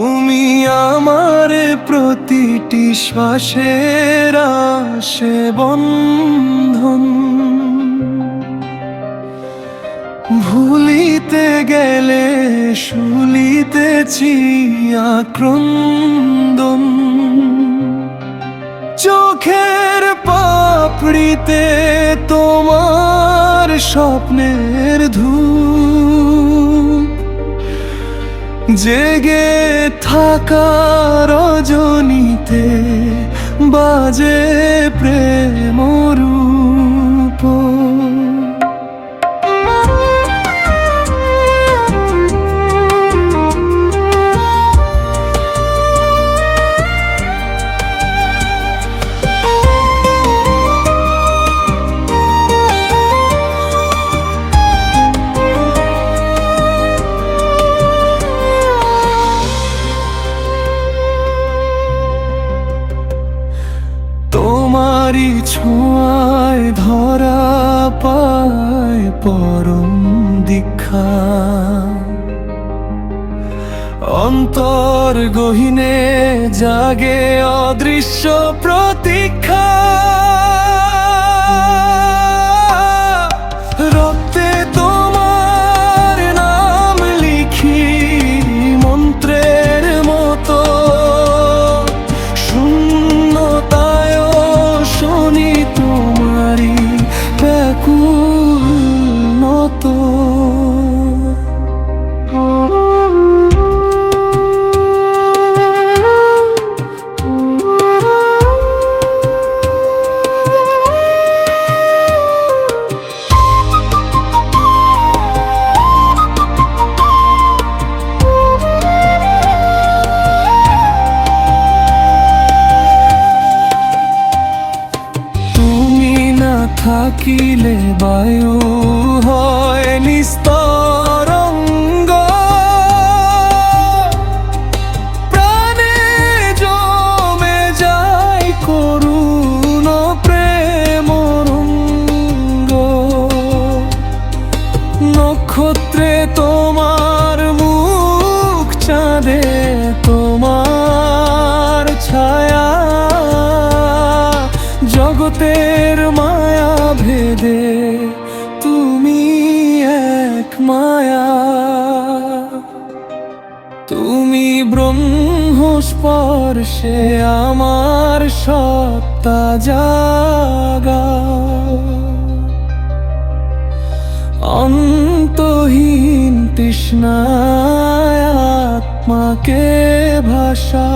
তুমি আমার প্রতিটি শ্বাসের আসে বন্ধন। ভুলিতে গেলে শুলিতেছি আক্রন্দন। চোখের পাপড়িতে তোমার স্বপ্নের ধূপ জেগে থাকা রজনীতে বাজে প্রেম তোমারই ছোঁয়ায় ধরা পায় পরম দীক্ষা। অন্তর গহিনে জাগে অদৃশ্য প্রতীক্ষা। থাকিলে বায়ু হয় নিস্তরঙ্গ প্রাণে জমে নক্ষত্রে তোমার মুখ চাঁদে তোমার ছায়া। জগতের মায়া। তুমি ব্রহ্মস্পর্শে আমার সত্তা জাগা। অন্তহীন তৃষ্ণায় আত্মাকে ভাষা